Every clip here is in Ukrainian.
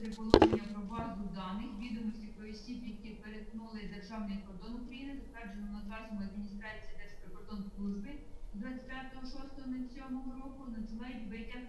23 положення про базу даних, відомості про осіб, які перетнули державний кордон України, затверджено наказом адміністрації Держприкордонслужби 25.06.07 року, надсилають витяг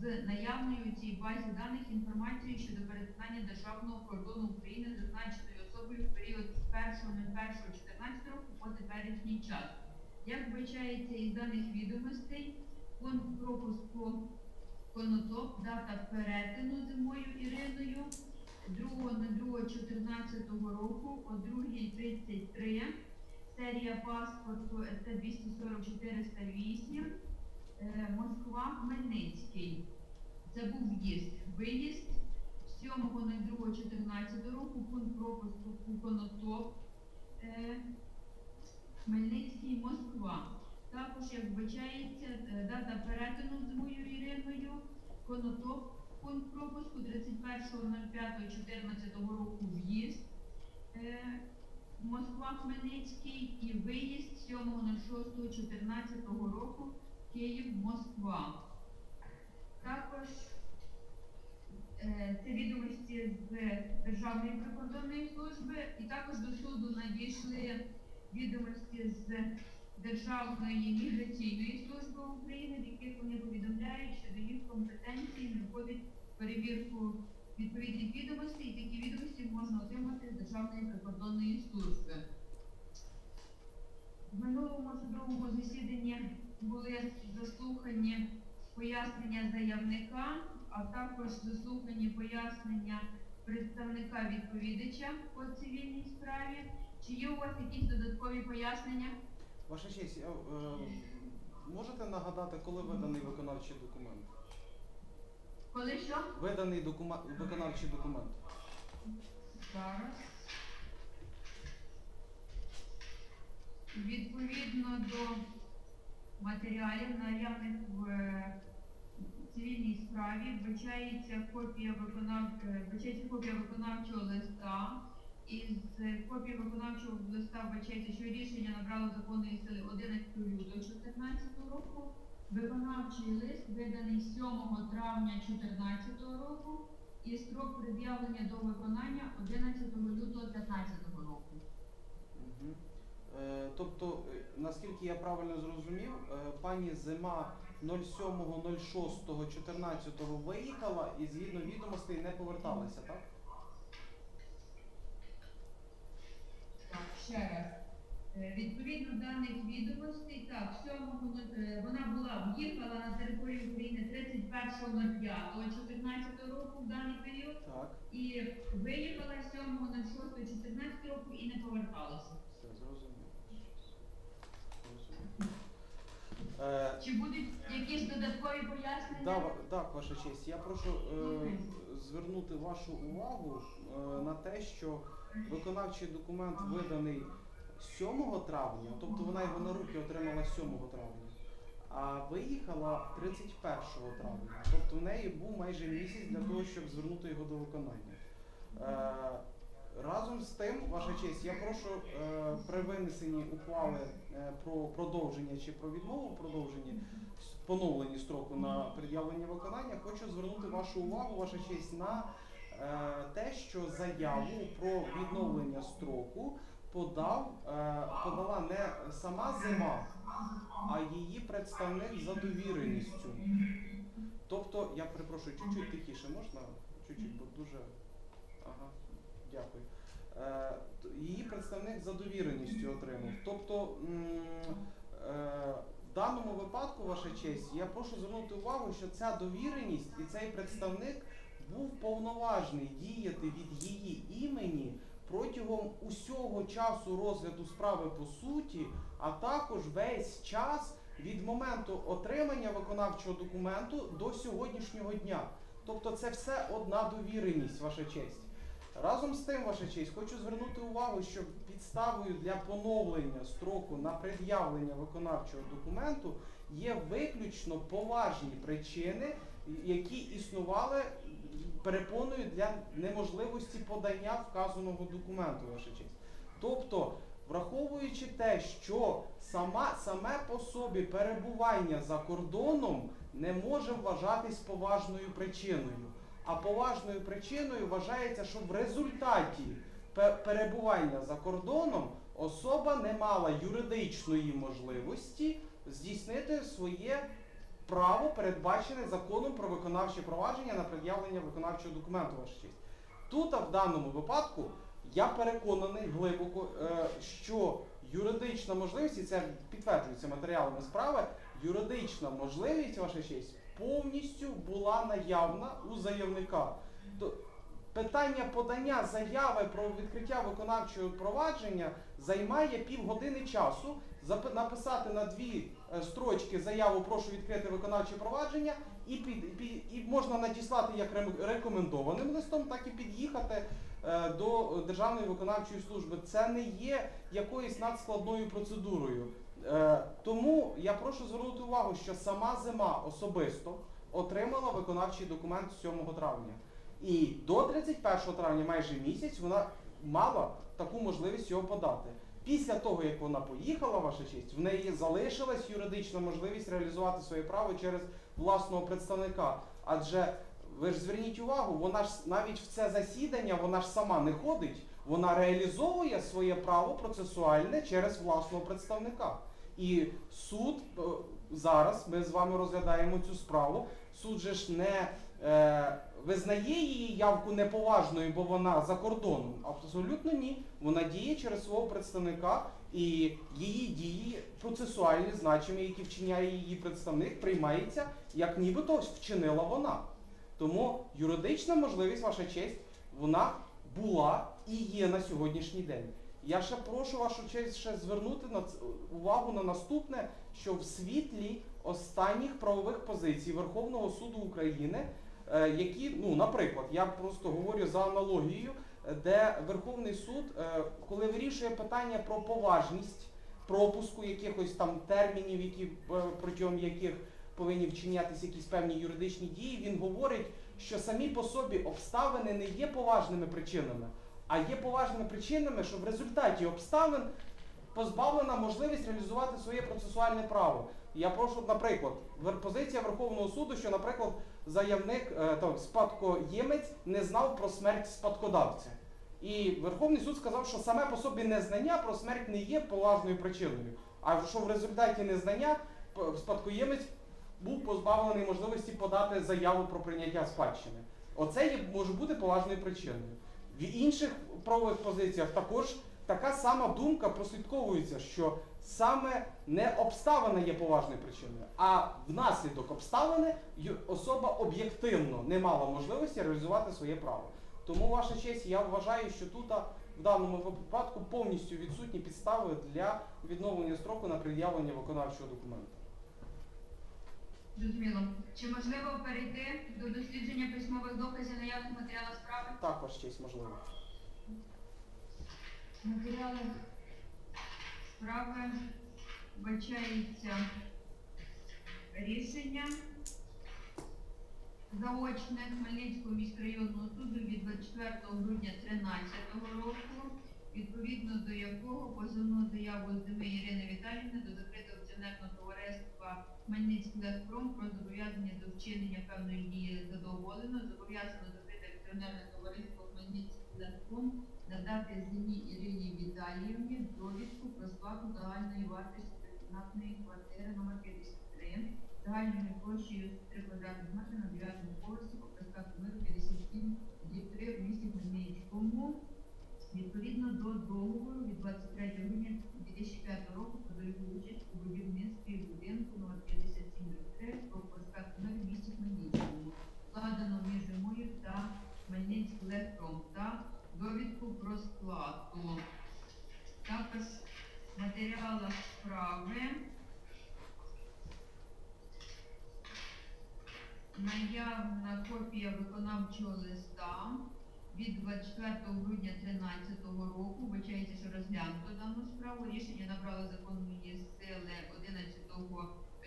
з наявною у цій базі даних інформацією щодо перетинання державного кордону України зазначеною особою в період з 1.01.14 року по теперішній час. Як вбачається із даних відомостей, пункт пропуску Конотоп, дата перетину зимою Іриною 2.02.14 року о 2.33, серія паспорту СТ 240-408, е, Москва, Хмельницький. Це був в'їзд. Виїзд 7.02.14 року, пункт пропуску Конотоп, е, Хмельницький, Москва. Також, як вбачається, е, дата перетину з моєю Іриною, Конотоп, пункт пропуску 31.05.14 року в'їзд, е, Москва, Хмельницький і виїзд 7.06.14 року Київ, Москва. Також е, це відомості з Державної прикордонної служби і також до суду надійшли відомості з Державної міграційної служби України, в яких вони повідомляють, що до їх компетенції не входить перевірку відповідних відомостей, і такі відомості можна отримати з Державної прикордонної служби. В минулому судовому засіданні були заслухані пояснення заявника, а також заслухані пояснення представника відповідача по цивільній справі. Чи є у вас якісь додаткові пояснення? Ваша честь, е, можете нагадати, коли виданий виконавчий документ? Коли що? Виданий докума- виконавчий документ. Зараз. Відповідно до матеріалів, наявних в е, цивільній справі, вбачається копія виконав... е, вбачається копія виконавчого листа. Із е, копії виконавчого листа вбачається, що рішення набрало законної сили 11 лютого 2014 року. Виконавчий лист виданий 7 травня 2014 року і строк пред'явлення до виконання 11 лютого 2015 року. Е, тобто, е, наскільки я правильно зрозумів, пані Зима 07.06.14 виїхала і згідно відомостей не поверталася, так? Так, ще раз. Е, Відповідно даних відомостей, так, 7 е, вона була в'їхала на територію України 31.05.14 року в даний період Так. і виїхала 7.06.14 року і не поверталася. Все. Зрозумів. Е, Чи будуть якісь додаткові пояснення? Да, так, ваша честь. Я прошу е, звернути вашу увагу е, на те, що виконавчий документ виданий 7 травня, тобто вона його на руки отримала 7 травня, а виїхала 31 травня. Тобто в неї був майже місяць для того, щоб звернути його до виконання. Е, Разом з тим, ваша честь, я прошу е, при винесенні ухвали е, про продовження чи про відмову с- поновленні строку на пред'явлення виконання, хочу звернути вашу увагу, ваша честь, на те, що заяву про відновлення строку подав, е, подала не сама зима, а її представник за довіреністю. Тобто, я перепрошую, чуть-чуть тихіше можна? Чуть-чуть, бо дуже. Ага, дякую. Е, її представник за довіреністю отримав. Тобто, е, в даному випадку, ваша честь, я прошу звернути увагу, що ця довіреність і цей представник був повноважний діяти від її імені протягом усього часу розгляду справи по суті, а також весь час від моменту отримання виконавчого документу до сьогоднішнього дня. Тобто це все одна довіреність, ваша честь. Разом з тим, ваша честь, хочу звернути увагу, що підставою для поновлення строку на пред'явлення виконавчого документу є виключно поважні причини, які існували перепоною для неможливості подання вказаного документу, ваша честь. Тобто, враховуючи те, що сама, саме по собі перебування за кордоном не може вважатись поважною причиною. А поважною причиною вважається, що в результаті перебування за кордоном особа не мала юридичної можливості здійснити своє право, передбачене законом про виконавче провадження на пред'явлення виконавчого документу, ваша честь. Тут, а в даному випадку, я переконаний глибоко, е, що юридична можливість, і це підтверджується матеріалами справи, юридична можливість, ваша честь, повністю була наявна у заявника. Питання подання заяви про відкриття виконавчого провадження займає півгодини часу. Написати на дві е, строчки заяву прошу відкрити виконавче провадження, і під, під і можна надіслати як рекомендованим листом, так і під'їхати е, до Державної виконавчої служби. Це не є якоюсь надскладною процедурою. Е, тому я прошу звернути увагу, що сама зима особисто отримала виконавчий документ 7 травня. І до 31 травня, майже місяць, вона мала таку можливість його подати. Після того, як вона поїхала, ваша честь, в неї залишилась юридична можливість реалізувати своє право через власного представника. Адже ви ж зверніть увагу, вона ж навіть в це засідання вона ж сама не ходить, вона реалізовує своє право процесуальне через власного представника. І суд е, зараз ми з вами розглядаємо цю справу. Суд же ж не визнає її явку неповажною, бо вона за кордоном. Абсолютно ні. Вона діє через свого представника, і її дії процесуальні, значимі, які вчиняє її представник, приймається, як нібито вчинила вона. Тому юридична можливість, ваша честь, вона була і є на сьогоднішній день. Я ще прошу вашу честь ще звернути на увагу на наступне, що в світлі останніх правових позицій Верховного суду України, е, які, ну, наприклад, я просто говорю за аналогією, е, де Верховний суд, е, коли вирішує питання про поважність пропуску якихось там термінів, які е, протягом яких повинні вчинятися якісь певні юридичні дії, він говорить, що самі по собі обставини не є поважними причинами, а є поважними причинами, що в результаті обставин позбавлена можливість реалізувати своє процесуальне право. Я прошу, наприклад, позиція Верховного суду, що, наприклад, заявник е, там, спадкоємець не знав про смерть спадкодавця. І Верховний суд сказав, що саме по собі незнання про смерть не є поважною причиною, а що в результаті незнання спадкоємець був позбавлений можливості подати заяву про прийняття спадщини. Оце є, може бути поважною причиною. В інших правових позиціях також така сама думка прослідковується, що саме не обставина є поважною причиною, а внаслідок обставини особа об'єктивно не мала можливості реалізувати своє право. Тому, ваша честь, я вважаю, що тут в даному випадку повністю відсутні підстави для відновлення строку на пред'явлення виконавчого документу. Зрозуміло. Чи можливо перейти до дослідження письмових доказів наявних матеріалів справи? Так, ваша честь, можливо. Матеріали справи вбачається рішення заочне Хмельницького міськрайонного суду від 24 грудня 2013 року, відповідно до якого позовну заяву Зими Ірини Віталіївни до закритого акціонерного товариства Хмельницький Леспром про зобов'язання до вчинення певної дії задоволено, зобов'язано закрите акціонерне товариство Хмельницький Леспром надати Зині Ірині Віталіївні довідку про сплату загальної вартості кімнатної квартири номер 53 загальною площею 3 квадратних метри на 9 поверсі по проспекту Миру 57 дріб 3 в місті Хмельницькому. Відповідно до договору від 23 грудня 2005 року про дорогу участь у будівництві будинку номер 57 дріб 3 по проспекту Миру в місті Хмельницькому, складено між зимою та Хмельницький Леспром та довідку про сплату. Також в справи наявна копія виконавчого листа від 24 грудня 2013 року. Вбачається, що розглянуто дану справу. Рішення набрало законної сили 11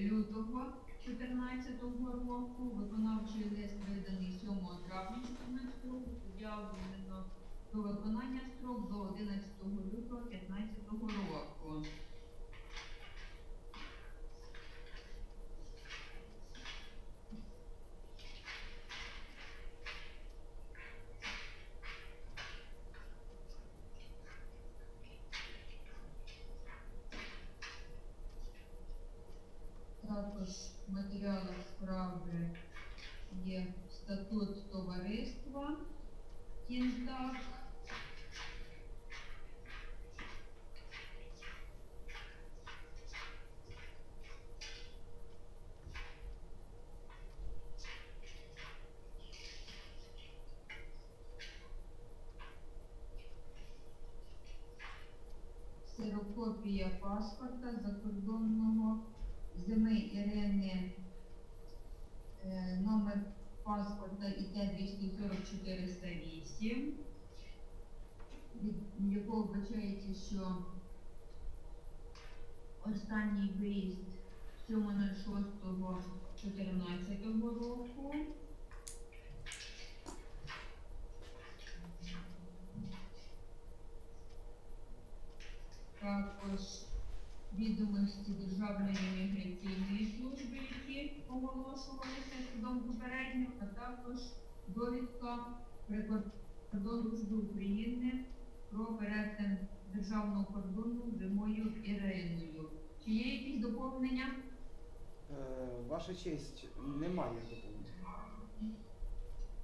лютого 2014 року. Виконавчий лист виданий 7 травня 2014 року. Явлено про виконання строк до 11 лютого 2015 року. Також в матеріалах справи є статут товариства. Кінтак. Паспорта закордонного зими Ірини е, номер паспорта ІТ 24408, від якого вбачається, що останній виїзд 7.06.14 року. Також відомості Державної міграційної служби, які оголошувалися судом попередньо, а також довідка прикордонної служби України про перетин державного кордону зимою Іриною. Чи є якісь доповнення? Е, Ваша честь, немає доповнення.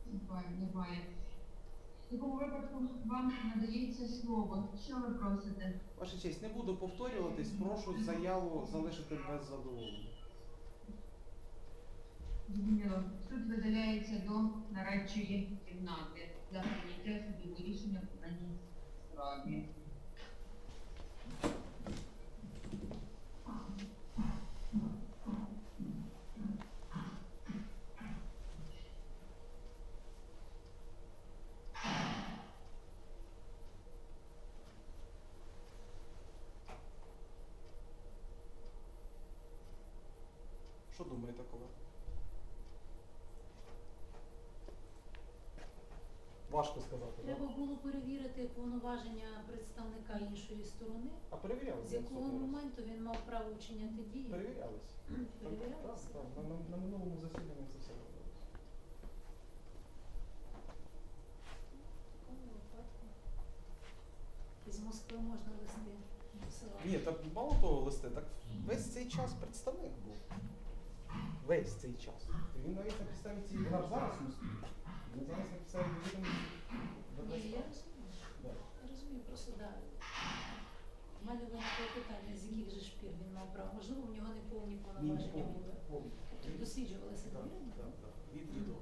Немає, немає. В такому випадку вам надається слово. Що ви просите? Ваша честь, не буду повторюватись, прошу заяву залишити без задоволення. Зрозуміло. Суд видаляється до нарадчої кімнати для прийняття судового рішення в даній справі. Іншої сторони, А перевіряли? з якого моменту він мав право вчиняти дії. Перевірялись. Так, Перевірялися. так, на, на, на минулому засіданні це все робилось. В такому випадку Із Москви можна листи посилати. Ні, так мало того листи, так весь цей час представник був. Весь цей час. Він навіть на підставі цієї. Вона зараз не стоїть. Він зараз на підставі відомості. Ні, я розумію. Да. Я розумію, просто да. Мене виникло питання, з яких же ж пір він мав право. Можливо, в нього не повні повноваження були. Тобто досліджувалися Так, так, так. Від до.